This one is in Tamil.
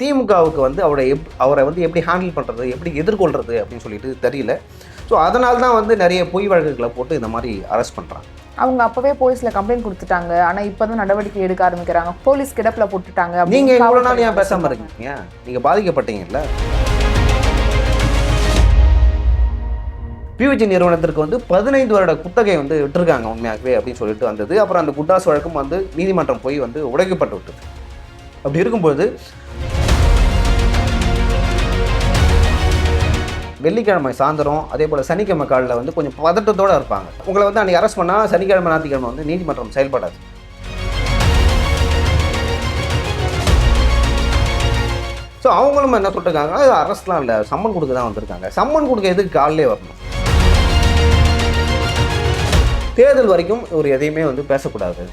திமுகவுக்கு வந்து அவரை எப் அவரை வந்து எப்படி ஹேண்டில் பண்ணுறது எப்படி எதிர்கொள்கிறது அப்படின்னு சொல்லிட்டு தெரியல. ஸோ அதனால தான் வந்து நிறைய பொய் வழக்குகளை போட்டு இந்த மாதிரி அரெஸ்ட் பண்ணுறாங்க அவங்க அப்பவே போலீஸ்ல கம்ப்ளைண்ட் கொடுத்துட்டாங்க. ஆனா இப்பதான் நடவடிக்கை எடுக்க ஆரம்பிக்கிறாங்க. போலீஸ் கிடப்புல போட்டுட்டாங்க. நீங்கள் இவ்வளோ நாள் ஏன் பேசாமல். இருக்கீங்க நீங்கள் பாதிக்கப்பட்டீங்கல்ல? பியூஜி நிறுவனத்திற்கு வந்து பதினைந்து வருட குத்தகை வந்து விட்டுருக்காங்க உண்மையாகவே அப்படின்னு சொல்லிட்டு வந்தது. அப்புறம் அந்த குட்டாஸ் வழக்கும் வந்து நீதிமன்றம் போய் வந்து உடைக்கப்பட்டு விட்டது. அப்படி இருக்கும்போது வெள்ளிக்கிழமை சாயந்தரம் அதே போல் சனிக்கிழமை காலில் வந்து கொஞ்சம் பதட்டத்தோடு இருப்பாங்க. உங்களை வந்து அன்றைக்கி அரெஸ்ட் பண்ணால் சனிக்கிழமை ஞாயிற்றுக்கிழமை வந்து நீதிமன்றம் செயல்படாது. ஸோ அவங்களும் என்ன சொல்லிருக்காங்க அது அரெஸ்ட்லாம் இல்லை சம்மன் கொடுக்க தான் வந்திருக்காங்க. சம்மன் கொடுக்க எதுக்கு காலிலே வரணும்? தேர்தல் வரைக்கும் ஒரு எதையுமே வந்து பேசக்கூடாது.